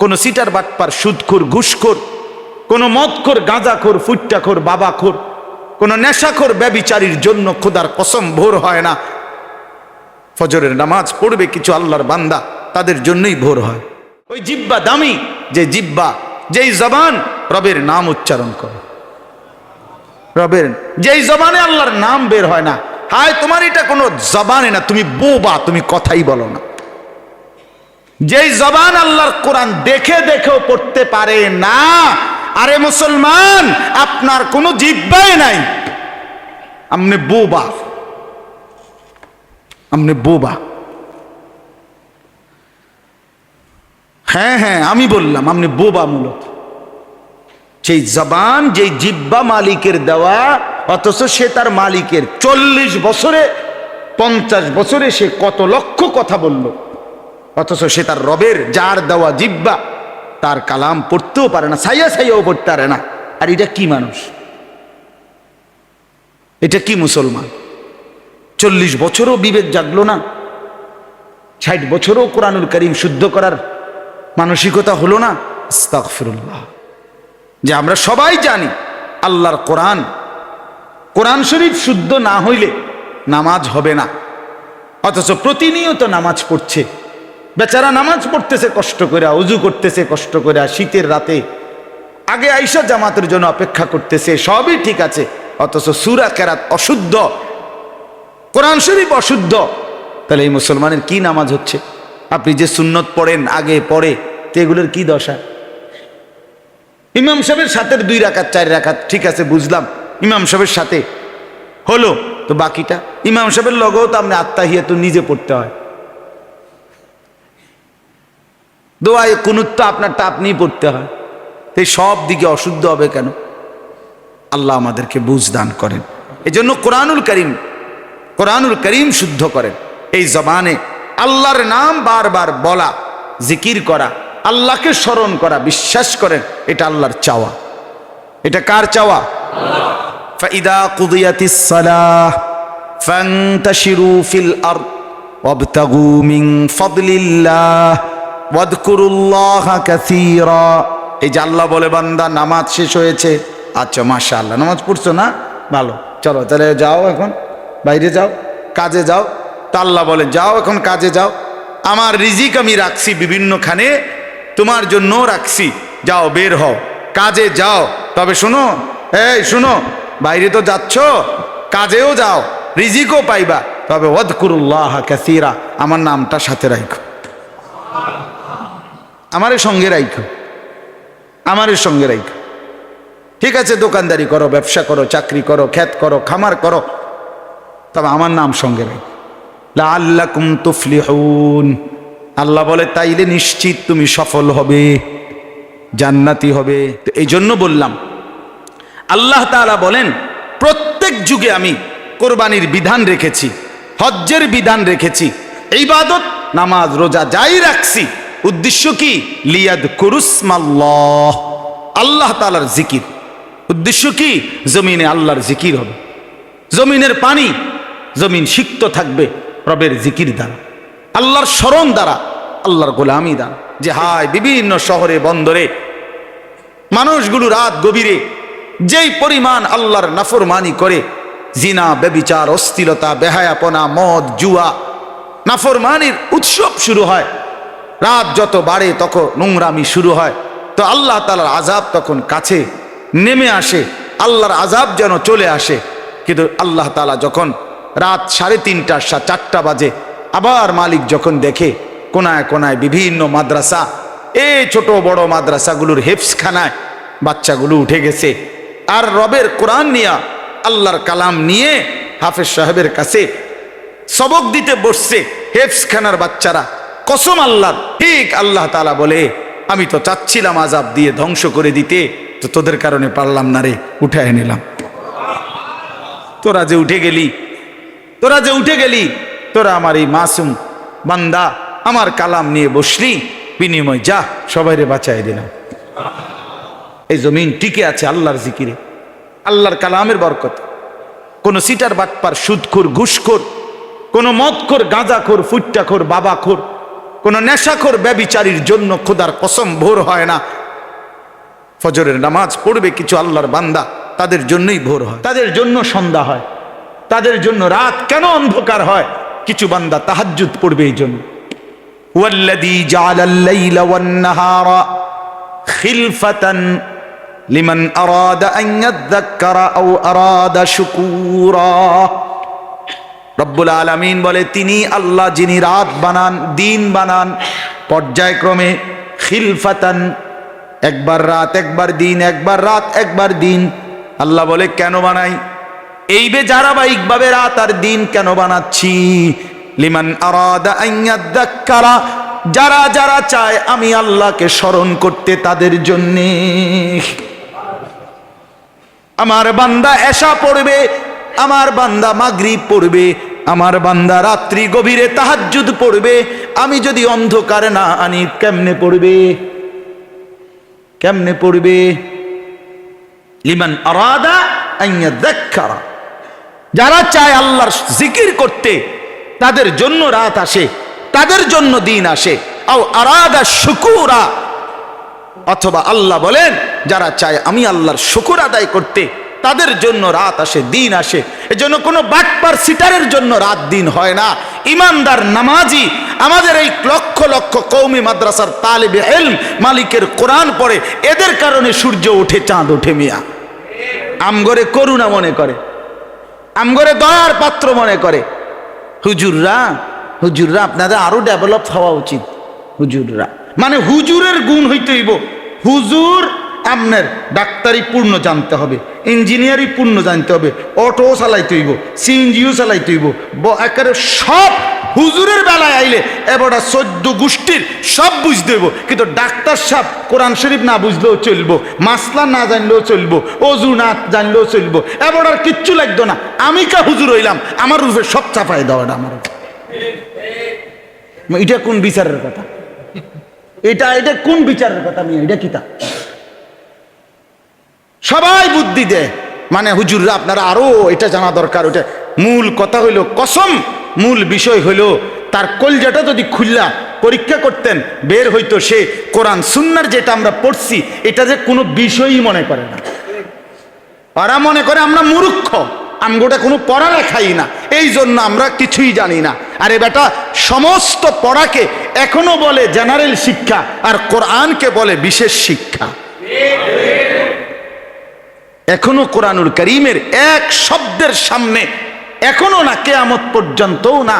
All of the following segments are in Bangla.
কোনো সিটার বাটপার সুদখোর, ঘুষখোর, কোনো মদখোর, গাঁজাখোর, ফুট্টাখোর, বাবাখোর, কোনো নেশাখোর ব্যবিচারীর জন্য খোদার কসম ভোর হয় না। ফজরের নামাজ পড়বে কিছু আল্লাহর বান্দা, তাদের জন্যই ভোর হয়। ওই জিব্বা দামি, যে জিব্বা, যেই জবান, রবের নাম উচ্চারণ করে। রবের, যেই জবানে আল্লাহর নাম বের হয় না। হায়, তোমার এটা কোনো জবানে না, তুমি বোবা, তুমি কথাই বলো না। যেই জবান আল্লাহর কোরআন দেখে দেখেও পড়তে পারে না, আরে মুসলমান, আপনার কোনো জিব্বাই নাই। আমনে বোবা। আমনে বোবা। হ্যাঁ হ্যাঁ আমি বললাম আপনি বোবা মূলত। সেই জবান, যেই জিব্বা মালিকের দেওয়া, অথচ সে তার মালিকের চল্লিশ বছরে, পঞ্চাশ বছরে সে কত লক্ষ কথা বলল। অথচ সে তার রবের, যার দেওয়া জিব্বা তার কালাম পড়তেও পারে না সাইয়া সাইয়াও পড়তে পারে না। আর এটা কি মানুষ? এটা কি মুসলমান? চল্লিশ বছরও বিবেক জাগলো না, ষাট বছরও কোরআনুল করিম শুদ্ধ করার মানসিকতা হলো না, আস্তাগফিরুল্লাহ। যে আমরা সবাই জানি, আল্লাহর কোরআন কোরআন শরীফ শুদ্ধ না হইলে নামাজ হবে না, অথচ প্রতিনিয়ত নামাজ পড়ছে। বেচারা নামাজ পড়তেছে কষ্ট করে অজু করতেছে কষ্ট করে শীতের রাতে আগে আইসা জামাতের জন্য অপেক্ষা করতেছে, সবই ঠিক আছে, অথচ সুরা কেরাত অশুদ্ধ, কোরআন শরীফ অশুদ্ধ। তাহলে এই মুসলমানের কি নামাজ হচ্ছে? আপনি যে সুন্নত পড়েন, আগে পড়ে, তো এগুলোর কি দশা? ইমাম সাহেবের সাথে দুই রাখাত চার রাখাত ঠিক আছে, বুঝলাম। ইমাম সাহেবের সাথে হলো, তো বাকিটা? ইমাম সাহেবের লগেও তো আপনি আত্মাহিয়া তো নিজে পড়তে হয়। দোয়ায় কুনুত তো আপনারটা আপনিই পড়তে হয় তো এই সব দিকে অশুদ্ধ হবে কেন আল্লাহ আমাদেরকে বুঝ দান করেন এই জন্য কোরআনুল করিম কোরআনুল করিম শুদ্ধ করেন এই জবানে আল্লাহর নাম বারবার বলা জিকির করা আল্লাহকে স্মরণ করা বিশ্বাস করেন এটা আল্লাহর চাওয়া এটা কার চাওয়া فإذا قضيت الصلاة فانتشروا في الأرض وابتغوا من فضل الله واذكروا الله كثيرا এই যে আল্লাহ বলে, বান্দা, নামাজ শেষ হয়েছে। আচ্ছা মাশা আল্লাহ নামাজ পড়ছো না? ভালো, চলো, তাহলে যাও এখন, বাইরে যাও, কাজে যাও। তা আল্লাহ বলে, যাও এখন কাজে যাও। আমার রিজিক আমি রাখছি বিভিন্নখানে, তোমার জন্য রাখছি। যাও, বের হও, কাজে যাও। তবে শোনো, এই শোনো, বাইরে তো যাচ্ছ, কাজেও যাও, রিজিকও পাইবা। তবে ওয়াদকুরুল্লাহ কাসিরা, আমার নামটা সাথে রাখো। আমারের সঙ্গে রাখো আমারের সঙ্গে রাখো ঠিক আছে, দোকানদারি করো, ব্যবসা করো, চাকরি করো, খ্যাত করো, খামার করো। তবে আমার নাম সঙ্গে রাখো লাল্লাকুম তুফলিহুন। আল্লাহ বলে, তাইলে নিশ্চিত তুমি সফল হবে, জান্নাতি হবে। তো এই জন্য বললাম, আল্লাহ তাআলা বলেন, প্রত্যেক যুগে আমি কোরবানির বিধান রেখেছি, হজ্জের বিধান রেখেছি, ইবাদত, নামাজ, রোজা যাই রাখছি উদ্দেশ্য কি? লিয়াদ কুরুসমাল্লাহ। আল্লাহ তাআলার জিকির। উদ্দেশ্য কি? জমিনে আল্লাহর জিকির হবে। জমিনের পানি, জমিন সিক্ত থাকবে রবের জিকির দ্বারা। আল্লাহর স্মরণ দ্বারা, আল্লাহর গোলামি দ্বারা। যে হায়, বিভিন্ন শহরে, বন্দরে, মানুষগুলো রাত গভীরে যেই পরিমাণ আল্লাহর নাফরমানি করে, জিনা বেবিচার অস্থিরতা, বেহায়াপনা, মদ, জুয়া, নাফরমানির উৎসব শুরু হয়। রাত যত বাড়ে তখন নোংরামি শুরু হয়। তো আল্লাহ তালার আজাব তখন কাছে নেমে আসে। আল্লাহর আজাব যেন চলে আসে। কিন্তু আল্লাহ তালা যখন রাত সাড়ে তিনটা, সা চারটা বাজে, আবার মালিক যখন দেখে কোনায় কোনায় বিভিন্ন মাদ্রাসা, এই ছোট বড় মাদ্রাসাগুলোর হেফসখানায় বাচ্চাগুলো উঠে গেছে। আর রবের কোরআন নিয়া আল্লাহর কালাম নিয়ে হাফেজ সাহেবের কাছে সবক দিতে বসছে হেফসখানার বাচ্চারা। কসম আল্লাহ, ঠিক আল্লাহ তালা বলে, আমি তো চাচ্ছিলাম আজাব দিয়ে ধ্বংস করে দিতে, তো তোদের কারণে পারলাম না রে উঠায় নিলাম। তোরা যে উঠে গেলি, তোরা যে উঠে গেলি, তোরা আমার এই মাসুম বান্দা, আমার কালাম নিয়ে বসলি, বিনিময় যা সবাইরে বাঁচাই দিলাম। এই জমিন টিকে আছে আল্লাহর জিকিরে, আল্লাহর কালামের বরকত। কোন সিটার বাটপার সুদখোর, ঘুষখোর, কোন মদখোর, গাঁজাখোর, ফুট্টাখোর, বাবাখোর কোন নেশাখোর ব্যবিচারীর জন্য খোদার কসম ভোর হয় না। ফজরের নামাজ পড়বে কিছু আল্লাহর বান্দা, তাদের জন্যই ভোর হয়। তাদের জন্য সন্ধ্যা হয়। তাদের জন্য রাত কেন অন্ধকার হয়? কিছু বান্দা তাহাজ্জুদ পড়বে এই জন্য। ইয়াযাক্কারা আও আরাদা শুকুরা। রব্বুল আলামিন বলে, তিনি আল্লাহ যিনি রাত বানান, দিন বানান, পর্যায়ক্রমে খিলফাতান, একবার রাত, একবার দিন, একবার রাত, একবার দিন। আল্লাহ বলে, কেন বানাই? এই বে ধারাবাহিকভাবে রাত আর দিন কেন বানাচ্ছি? লিমান আরাদা যারা যারা চায় আমি আল্লাহকে স্মরণ করতে তাদের জন্যে। আমার বান্দা এশা পড়বে আমার বান্দা মাগরিব পড়বে, আমার বান্দা রাত্রি গভীরে তাহাজ্জুদ পড়বে, আমি যদি অন্ধকারে না আনি, কেমনে পড়বে? কেমনে পড়বে? লিমান আরাদা দেখারা যারা চায় আল্লাহর জিকির করতে, তাদের জন্য রাত আসে, তাদের জন্য দিন আসে। আও আরাদা শুকুরা। অথবা আল্লাহ বলেন, যারা চায় আমি আল্লাহর শুকুর আদায় করতে তাদের জন্য রাত আসে, দিন আসে। এজন্য কোনো বাটপার সিটারের জন্য রাত দিন হয় না। ইমানদার নামাজি, আমাদের এই লক্ষ লক্ষ কৌমি মাদ্রাসার তালেবে এলম মালিকের কোরআন পড়ে, এদের কারণে সূর্য ওঠে, চাঁদ ওঠে মিয়া। আমগরে করুণা মনে করে। আমগরে দয়ার পাত্র মনে করে। হুজুররা হুজুররা, আপনাদের আরও ডেভেলপ হওয়া উচিত। হুজুররা। মানে হুজুরের গুণ হইতে হইব হুজুর আপনার ডাক্তারি পূর্ণ জানতে হবে, ইঞ্জিনিয়ারি পূর্ণ জানতে হবে, অটো চালাইতে হইব, সিএনজিও চালাইতে হইব একেবারে সব হুজুরের বেলায় আইলে এবারটা চোদ্দ গোষ্ঠীর সব বুঝতে হইব, কিন্তু ডাক্তার সাহেব কোরআন শরীফ না বুঝলেও চলবো, মাসলা না জানলেও চলবো, অজু না জানলেও চলবো, এবার কিচ্ছু লাগতো না। আমি কা হুজুর হইলাম, আমার রূপে সব চাপাই দেওয়াটা আমার। এটা কোন বিচারের কথা? এটা এটা কোন বিচারের কথা আমি এটা কিতা? সবাই বুদ্ধি দেয় মানে হুজুররা, আপনারা আরও এটা জানা দরকার, ওটা মূল কথা হইল, কসম মূল বিষয় হইল, তার কলজাটা যদি খুললা, পরীক্ষা করতেন, বের হইতো সে কোরআন, সুন্নার যেটা আমরা পড়ছি, এটা যে কোনো বিষয়ই মনে করে না। ওরা মনে করে আমরা মূর্খ, আমগোটা কোনো পড়ালেখাই না এই জন্য আমরা কিছুই জানি না। আরে বেটা, সমস্ত পড়াকে এখনও বলে জেনারেল শিক্ষা, আর কোরআনকে বলে বিশেষ শিক্ষা। এখনও কোরআনুল করিমের এক শব্দের সামনে, এখনও না কেয়ামত পর্যন্তও না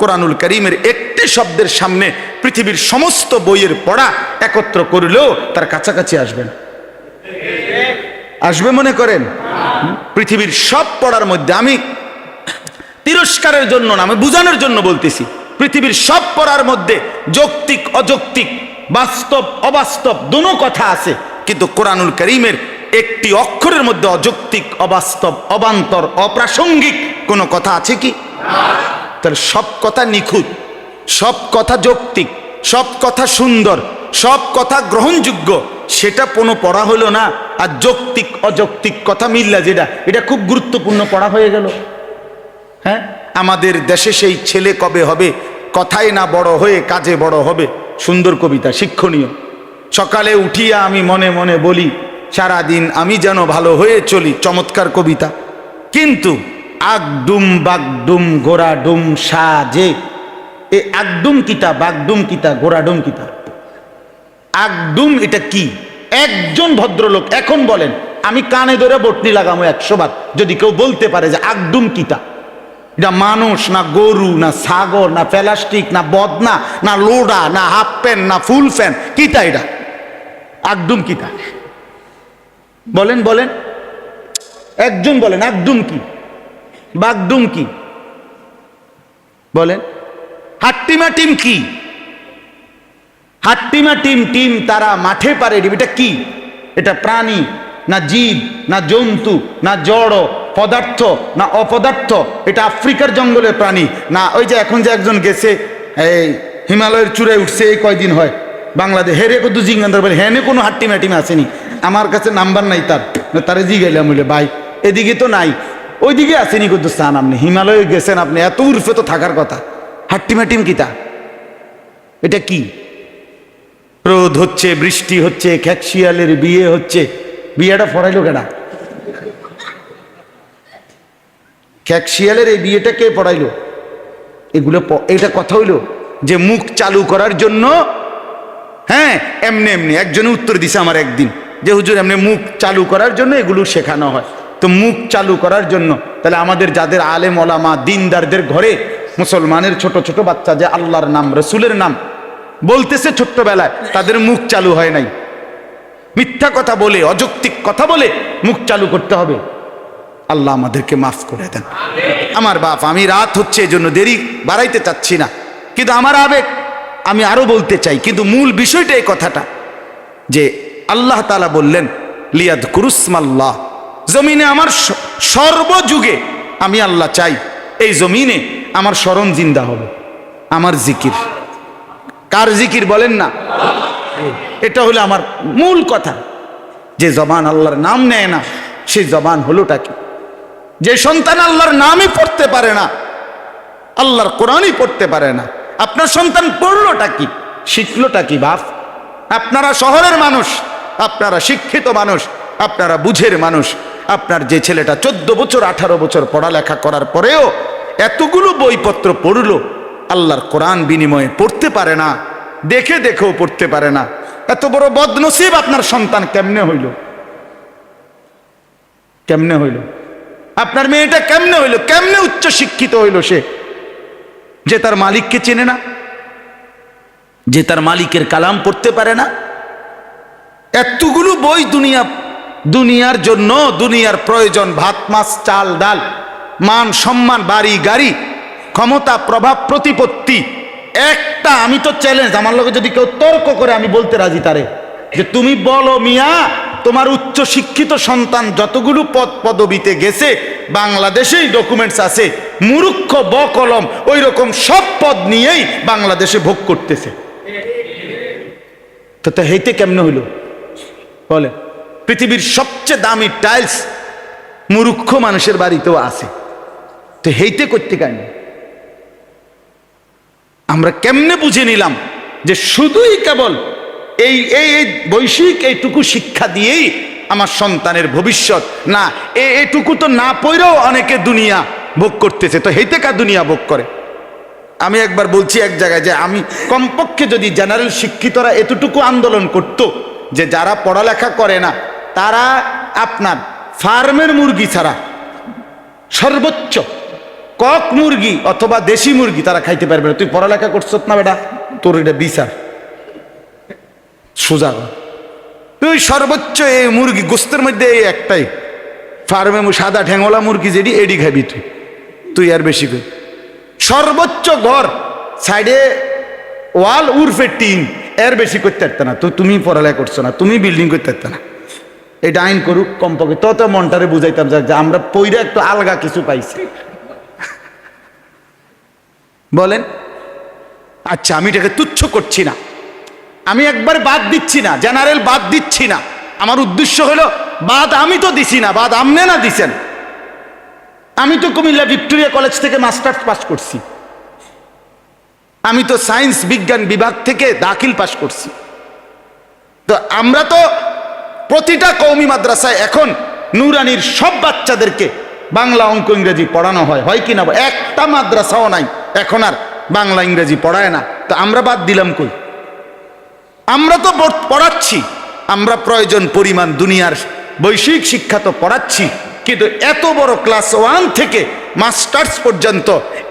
কোরআনুল করিমের একটি শব্দের সামনে পৃথিবীর সমস্ত বইয়ের পড়া একত্র করলেও তার কাছাকাছি আসবেন আসবে মনে করেন? পৃথিবীর সব পড়ার মধ্যে আমি তিরস্কারের জন্য না, আমি বুঝানোর জন্য বলতেছি, পৃথিবীর সব পড়ার মধ্যে যৌক্তিক, অযৌক্তিক, বাস্তব, অবাস্তব দুনো কথা আছে, কিন্তু কোরআনুল করিমের একটি অক্ষরের মধ্যে অযৌক্তিক, অবাস্তব, অবান্তর, অপ্রাসঙ্গিক কোনো কথা আছে কি? তাহলে সব কথা নিখুঁত, সব কথা যৌক্তিক, সব কথা সুন্দর, সব কথা গ্রহণযোগ্য, সেটা কোনো পড়া হলো না। আর যৌক্তিক, অযৌক্তিক কথা মিললা যেটা, এটা খুব গুরুত্বপূর্ণ পড়া হয়ে গেল। হ্যাঁ? আমাদের দেশে সেই ছেলে কবে হবে? কথায় না বড় হয়ে কাজে বড় হবে? সুন্দর কবিতা, শিক্ষণীয়। সকালে উঠিয়া আমি মনে মনে বলি সারাদিন আমি যেন ভালো হয়ে চলি, চমৎকার কবিতা। কিন্তু আগডুম বাগডুম গোড়াডুম সাজে, এ আগডুম কিতা, বাগডুম কিতা, গোড়াডুম কিতা? আগডুম এটা কি? একজন ভদ্রলোক এখন বলেন, আমি কানে ধরে বটনি লাগামো একশো বার। যদি কেউ বলতে পারে যে আগডুম কিতা, এটা মানুষ না গরু, না সাগর না প্লাস্টিক, না বদনা, না লোডা, না হাফ প্যান্ট, না ফুল প্যান্ট, কিতা এটা? আগডুম কিতা? বলেন বলেন। একজন বলেন, একদম কি? বাগডুম কি? বলেন। হাট্টিমা টিম কি? হাট্টিমা টিম টিম তারা মাঠে পারে এটা কি? এটা প্রাণী, না জীব, না জন্তু, না জড়, পদার্থ, না অপদার্থ, এটা আফ্রিকার জঙ্গলের প্রাণী। না, ওই যে এখন যে একজন গেছে, এই হিমালয়ের চূড়ায় উঠছে, এই কয়দিন হয়, বাংলাদেশ হেরে কত জিজ্ঞাসা বলে হ্যাঁ কোনো হাট্টি টিম আসেনি। আমার কাছে নাম্বার নাই তার। তারে জিগাইলাম বলে ভাই, এদিকে তো নাই। ওইদিকে আসেনি স্থান আপনি। হিমালয়ে গেছেন আপনি, এত উর্ফে তো থাকার কথা। হাট্টি ম্যাটিম কিতা এটা কি? রোদ হচ্ছে, বৃষ্টি হচ্ছে, খ্যাকশিয়ালের বিয়ে হচ্ছে। বিয়েটা পড়াইলো কেনা খ্যাকশিয়ালের এই বিয়েটা কে পড়াইলো এগুলো এটা কথা হইল যে মুখ চালু করার জন্য হ্যাঁ এমনি এমনি, একজনে উত্তর দিছে আমার একদিন। যে হুজুর এমনি মুখ চালু করার জন্য এগুলো শেখানো হয়। তো মুখ চালু করার জন্য, তাহলে আমাদের যাদের আলেম ওলামা, দিনদারদের ঘরে মুসলমানের ছোট ছোট বাচ্চা যে আল্লাহর নাম, রসুলের নাম বলতেছে ছোট্টবেলায়, তাদের মুখ চালু হয় নাই। মিথ্যা কথা বলে, অযৌক্তিক কথা বলে মুখ চালু করতে হবে। আল্লাহ আমাদেরকে মাফ করে দেন। আমার বাপ, আমি রাত হচ্ছে এই জন্য দেরি বাড়াইতে চাচ্ছি না। কিন্তু আমার আবেগ, আমি আরও বলতে চাই, কিন্তু মূল বিষয়টা এই কথাটা, যে আল্লাহ তালা বললেন, লিয়াদ কুরুসমাল্লাহ, জমিনে আমার সর্বযুগে আমি আল্লাহ চাই, এই জমিনে আমার স্মরণ জিন্দা হবে, আমার জিকির। কার জিকির বলেন না? এটা হলো আমার মূল কথা। যে জবান আল্লাহর নাম নেয় না, সেই জবান হলোটা কি? যে সন্তান আল্লাহর নামই পড়তে পারে না, আল্লাহর কোরআনই পড়তে পারে না, আপনার সন্তান পড়লোটা কি? শিখলোটা কি বাপ? আপনারা শহরের মানুষ আপনারা শিক্ষিত মানুষ, আপনারা বুঝের মানুষ। আপনার যে ছেলেটা চোদ্দ বছর, আঠারো বছর পড়ালেখা করার পরেও এতগুলো বইপত্র পড়ল, আল্লাহর কোরআন বিনিময়ে পড়তে পারে না, দেখে দেখেও পড়তে পারে না। এত বড় বদনসিব আপনার সন্তান কেমনে হইল? কেমনে হইল? আপনার মেয়েটা কেমনে হইল? কেমনে উচ্চ শিক্ষিত হইল সে? যে তার মালিককে চেনে না, যে তার মালিকের কালাম পড়তে পারে না এতগুলো বই দুনিয়া, দুনিয়ার জন্য, দুনিয়ার প্রয়োজন, ভাত, মাছ, চাল, ডাল, মান, সম্মান, বাড়ি, গাড়ি, ক্ষমতা, প্রভাব, প্রতিপত্তি। একটা আমি তো চ্যালেঞ্জ আমার লোকে যদি কেউ তর্ক করে, আমি বলতে রাজি তারে। যে তুমি বলো মিয়া, তোমার উচ্চ শিক্ষিত সন্তান যতগুলো পদ পদবিতে গেছে, বাংলাদেশেই ডকুমেন্টস আছে, মুরুক্ষ ব কলম ওই রকম সব পদ নিয়েই বাংলাদেশে ভোগ করতেছে। তো তো হেইতে কেমনে হইল? বলে, পৃথিবীর সবচেয়ে দামি টাইলস মুরুক্ষ মানুষের বাড়িতেও আছে। তো হেইতে করতে কেন? আমরা কেমনে বুঝে নিলাম যে শুধুই কেবল এই এই এই বৈশ্বিক এইটুকু শিক্ষা দিয়েই আমার সন্তানের ভবিষ্যৎ। না, এ- এটুকু তো না পড়েও অনেকে দুনিয়া ভোগ করতেছে। তো হেইতে কার দুনিয়া ভোগ করে? আমি একবার বলছি এক জায়গায় যে আমি কমপক্ষে যদি জেনারেল শিক্ষিতরা এতটুকু আন্দোলন করত যে যারা পড়ালেখা করে না, তারা আপনার ফার্মের মুরগি ছাড়া সর্বোচ্চ কক মুরগি অথবা দেশি মুরগি তারা খাইতে পারবে না। তুই পড়ালেখা করছ না বেটা? তোর এটা বিচার। সোজা তুই সর্বোচ্চ এই মুরগি গোস্তের মধ্যে এই একটাই। ফার্মে সাদা ঠ্যাঙলা মুরগি যেটি এডি খাবি তুই। তুই আর বেশি সর্বোচ্চ ঘর, সাইডে ওয়াল, উর্ফে টিন। এর বেশি করতে পারত না। তো তুমি পড়ালেখা করছ না, তুমি বিল্ডিং করতে পারত না। এটা আইন করুক কমপক্ষে তত মনটারে বুঝাইতাম যে আমরা পইরা একটু আলগা কিছু পাইছি। বলেন? আচ্ছা আমি এটাকে তুচ্ছ করছি না। আমি একবার বাদ দিচ্ছি না, জেনারেল বাদ দিচ্ছি না। আমার উদ্দেশ্য হলো, বাদ আমি তো দিছি না, বাদ আমনে না দিছেন। আমি তো কুমিল্লা ভিক্টোরিয়া কলেজ থেকে মাস্টার্স পাস করছি। আমি তো সায়েন্স বিজ্ঞান বিভাগ থেকে দাখিল পাশ করছি। তো আমরা তো প্রতিটা কৌমি মাদ্রাসায় এখন নুরানির সব বাচ্চাদেরকে বাংলা অঙ্ক ইংরেজি পড়ানো হয় হয় কি না? একটা মাদ্রাসাও নাই, এখন আর বাংলা ইংরেজি পড়ায় না। তো আমরা বাদ দিলাম কই? আমরা তো পড়াচ্ছি, আমরা প্রয়োজন পরিমাণ দুনিয়ার বৈষয়িক শিক্ষা তো পড়াচ্ছি, কিন্তু এত বড় ক্লাস ওয়ান থেকে মাস্টার্স পর্যন্ত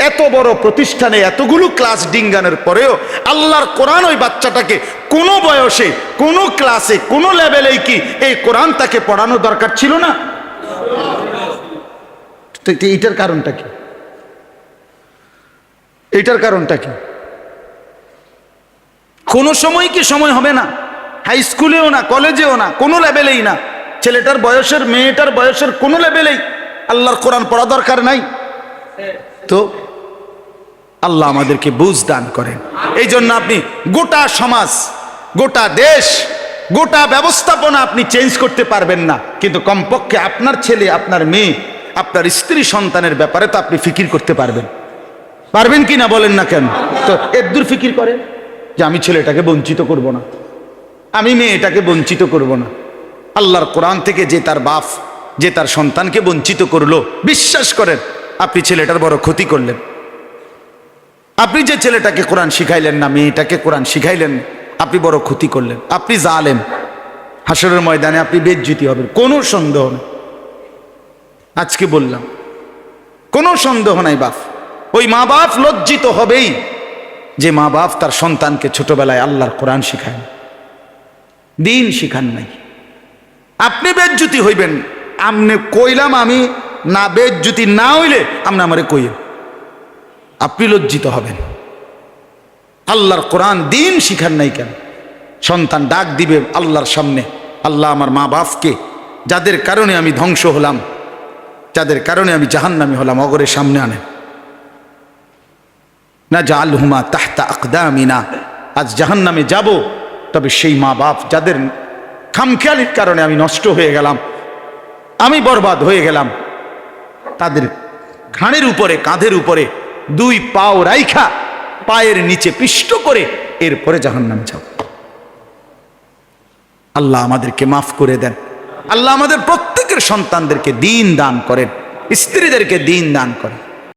এত বড় প্রতিষ্ঠানে এতগুলো ক্লাস ডিঙ্গানোর পরেও আল্লাহর কোরআন ওই বাচ্চাটাকে কোনো বয়সে, কোনো ক্লাসে, কোনো লেভেলেই কি এই কোরআন তাকে পড়ানো দরকার ছিল না? এইটার কারণটা কি? এইটার কারণটা কি? কোনো সময় কি সময় হবে না? হাই স্কুলেও না, কলেজেও না, কোনো লেভেলেই না। ছেলেটার বয়সের, মেয়েটার বয়সের কোনো লেভেলেই আল্লাহর কোরআন পড়া দরকার নাই। তো আল্লাহ আমাদেরকে বুঝ দান করেন। এই জন্য আপনি গোটা সমাজ, গোটা দেশ, গোটা ব্যবস্থাপনা আপনি চেঞ্জ করতে পারবেন না। কিন্তু কমপক্ষে আপনার ছেলে, আপনার মেয়ে, আপনার স্ত্রী সন্তানের ব্যাপারে তো আপনি ফিকির করতে পারবেন। পারবেন কি না বলেন না কেন? তো এদ্দুর ফিকির করে যে আমি ছেলেটাকে বঞ্চিত করব না। আমি মেয়েটাকে বঞ্চিত করব না। আল্লাহর কোরআন থেকে যে তার বাপ, যে তার সন্তানকে বঞ্চিত করল, বিশ্বাস করেন, আপনি ছেলেটার বড় ক্ষতি করলেন। আপনি যে ছেলেটাকে কোরআন শিখাইলেন না, মেয়েটাকে কোরআন শিখাইলেন, আপনি বড় ক্ষতি করলেন। আপনি জালেম। হাসরের ময়দানে আপনি বেজ্জিতি হবেন। কোনো সন্দেহ নেই। আজকে বললাম, কোনো সন্দেহ নাই বাপ। ওই মা বাপ লজ্জিত হবেই যে মা বাপ তার সন্তানকে ছোটবেলায় আল্লাহর কোরআন শিখায় দিন শিখান নাই। আপনি বেজ্জুতি হইবেন। আমনে কইলাম আমি, না বেজ্জুতি না হইলে আপনি আমারে কইেন আপনি লজ্জিত হবেন। আল্লাহর কোরআন দিন শিখার নাই কেন? সন্তান ডাক দিবে আল্লাহর সামনে, আল্লাহ আমার মা বাপকে, যাদের কারণে আমি ধ্বংস হলাম, যাদের কারণে আমি জাহান্নামি হলাম অগরের সামনে আনেন। না জাল হুমা তাহতা আকদামিনা, আজ জাহান্নামে যাব, তবে সেই মা বাপ যাদের খামখেয়ালির কারণে আমি নষ্ট হয়ে গেলাম, আমি বরবাদ হয়ে গেলাম, তাদের ঘাড়ের উপরে, কাঁধের উপরে দুই পাও রাইখা, পায়ের নিচে পিষ্ট করে এরপরে জাহান্নাম যাও। আল্লাহ আমাদেরকে মাফ করে দেন। আল্লাহ আমাদের প্রত্যেকের সন্তানদেরকে দিন দান করেন। স্ত্রীদেরকে দিন দান করেন।